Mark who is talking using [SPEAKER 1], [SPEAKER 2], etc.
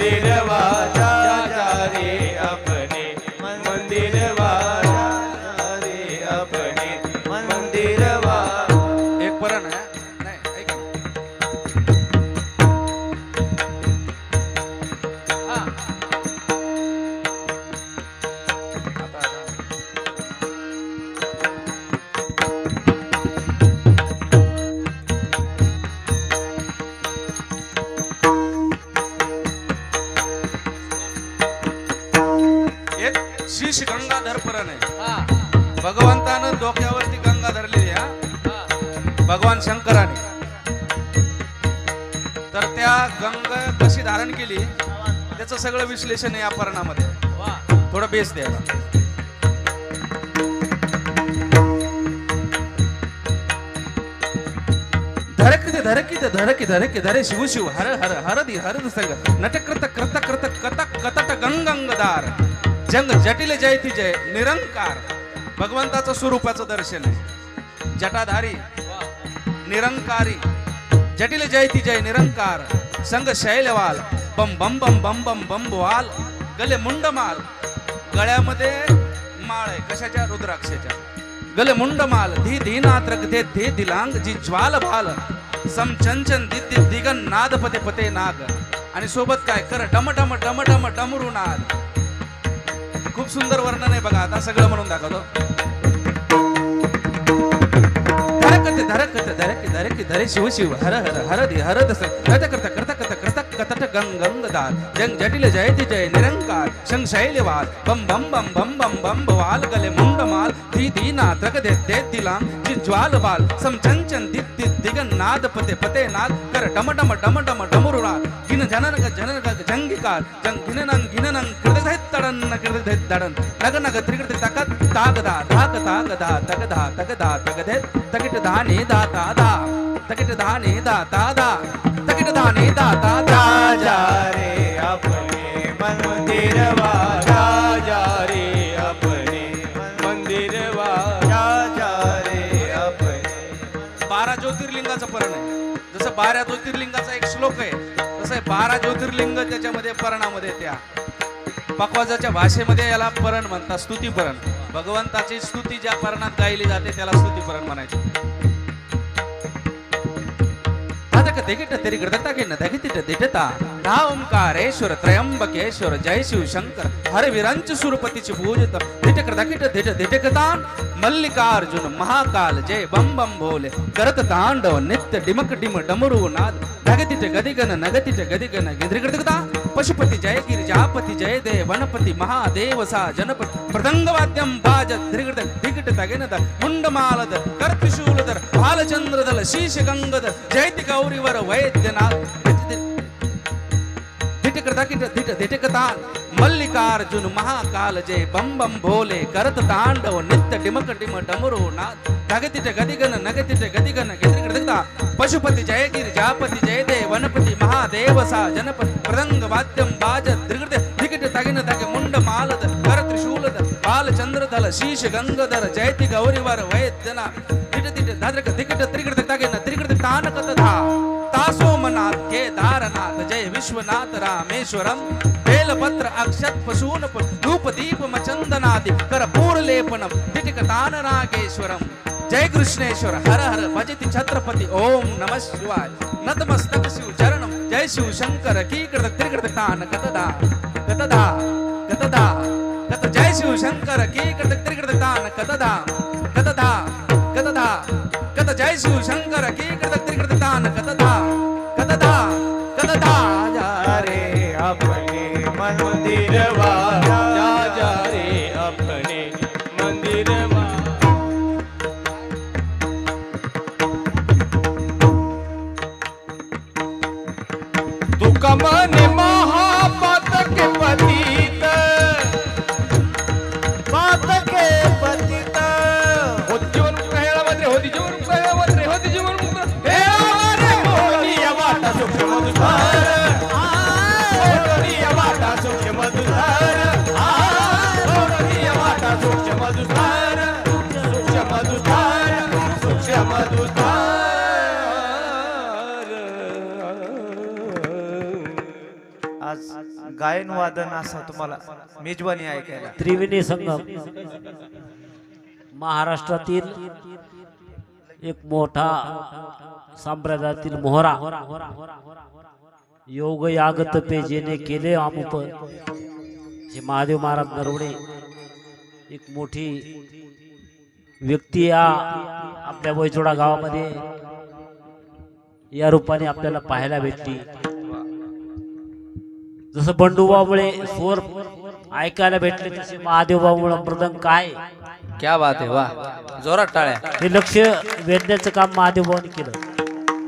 [SPEAKER 1] मंदिर
[SPEAKER 2] शीश गंगाधर परण आहे भगवंतानं डोक्यावरती गंगा धरलेली हा. भगवान शंकराने. तर त्या गंगा कशी धारण केली त्याचं सगळं विश्लेषण आहे या पर्णामध्ये. थोडं बेस द्यायला धरकित धरकित धरकी धरकी धरे शिव शिव. हर हर हरदी हरद संग नटकृत कृत कृत कत कतट गंगंगदार. जंग जटिल जयती जय निरंकार. भगवंताचं स्वरूपाचं दर्शन आहे. जटाधारी निरंकारी. जटिल जयती जय निरंकार. संग शैलवाल बम बम बम बम बम बम वाल गले मुंडमाल. गळ्यामध्ये माळ आहे. कशाच्या? रुद्राक्षाच्या. गले मुंडमाल. धी धीनात्रक दे धे दिलांग. जी ज्वाल भाल. सम चंचन दिद्य दिगन नाद पते पते नाग. आणि सोबत काय? कर डम डम डम डम डमरू नाद. खूप सुंदर वर्णन आहे बघा आता सगळं म्हणून दाखवतो. धरकते धरकते धरके धरके धरे शिव शिव हर हर हर दि हर दस करता करता करता करत करत कतट गंग गंगदार जंग जटिल जयति जय निरंकार शंग शैलवाल बम बम बम बम बम बम वाल गले मुंडमाल धी दीना त्रक दे दे तिलाम जी ज्वाल बाल सम चंचन दित दित दिगन नाद पते पते नाद कर डम डम डम डम डमरुरा गिन जननग जननग जंगिकार। जंग गिननं गिननं कृत तडन कृत दडन नग नग त्रिकृत तकत तागदा धाक तागदा तगदा तगदा तगदे। तकिट धाने दाता दा। तकिट धाने दाता दा। तकिट धाने दाता दा।
[SPEAKER 1] जा रे अपने मंदिर वाजा जा रे अपने मंदिर वाजा जा रे अपने
[SPEAKER 2] बारा ज्योतिर्लिंगाचं परण आहे जसं बारा ज्योतिर्लिंगाचा एक श्लोक आहे कसं आहे बारा ज्योतिर्लिंग त्याच्यामध्ये परणामध्ये त्या पकवाजाच्या भाषेमध्ये याला परण म्हणतात स्तुतीपरण. भगवंताची स्तुती ज्या परणात गायली जाते त्याला स्तुतीपरण म्हणायचे. आता का ओंकारेश्वर त्रयंबकेश्वर जय शिवशंकर हर विरंच सुरपतीची पूजत. दिट करदा किट दिट मल्लिकार्जुन महाकाल जय बम बम भोले करत तांडव नित्य डिमक डिम डमरू नाद च गदिगन नगतिच गदिगन गिद्रिगृतकता पशुपति जय जापति जय दे वनपति महादेव सा जनपती मृदंगवाद्यम बाज ध्रिगट धिगट तगेनद मुंडमालद कर्पिशूलधर बालचंद्रदल शीश गंगद जयति गौरीवर वैद्यनाथ धिट धिट दिट दिट दिट धिट ಮಲ್ಲಿಕಾರ್ಜುನ ಮಹಾಕಾಲ ಜಯ ಬಂ ಬಂ ಭೋಲೆ, ಕರತ ತಾಂಡವ, ನಿತ್ಯ ಡಿಮಕ ಡಿಮ ಡಮರು, ನಾ ಗದಿಗನ, ನಗತಿಟ ಗದಿಗನ ಗೆದ್ರಿಗಿಡದ ಪಶುಪತಿ ಜಯಗಿರಿ, ಜಾಪತಿ ಜಯದೇ ವನಪತಿ ಮಹಾದೇವ ಸಾ, ಜನಪತಿ ಪ್ರದಂಗ ವಾದ್ಯಂ ಬಾಜ ತ್ರಿಗೃತ ದಿಗಟ ತಗಿನ ತಗೆ ಮುಂಡ ಮಾಲದ ಕರ ತ್ರಿಶೂಲದ ಬಾಲಚಂದ್ರದಲ ಶೀಶ ಗಂಗಧರ, ಜಯತಿ ಗೌರಿವರ ವೈದ್ಯನ. ದಿಟ ದಿಟ ದಾದ್ರಕ ದಿಗಿಟ ತ್ರಿಗೃತ ತಗಿನ ತ್ರಿಗೃತ ತಾನಕತ ता तासोमनाथ केदारनाथ जय विश्वनाथ रामेश्वरम बेलपत्र अक्षत पशून धूप दीप मचंदनादि कर्पूर लेपनम तिटिकतान रागेश्वरम जय कृष्णेश्वर हर हर भजति छत्रपति ओम नमः शिवाय। नतमस्तक शिव चरणम जय शिव शंकर की कृत त्रिकृत तान गतदा गतदा गतदा गत जय शिव शंकर की कृत त्रिकृत तान गतदा गतदा गतदा गत जय शिव शंकर की कृत त्रिकृत
[SPEAKER 1] अपने मंदिर वाजा जा रे अपने मंदिर वा। तुका मने आज
[SPEAKER 3] गायन वादन असा तुम्हाला मेजवानी ऐकायला.
[SPEAKER 4] त्रिवेणी संगम. महाराष्ट्रातील एक मोठा साम्राज्यातील मोहरा. योग यागत पे जेने केले अमुप हे महादेव महाराज नरवडे एक मोठी व्यक्ती या आपल्या वैजोडा गावामध्ये या रूपाने आपल्याला पाहायला भेटली. जसं बंडूबामुळे स्वर ऐकायला भेटले तसे महादेवबामुळे मृदंग काय?
[SPEAKER 2] क्या बात आहे वा. जोरात टाळ्या.
[SPEAKER 4] हे लक्ष वेधण्याचं काम महादेवबाने केलं.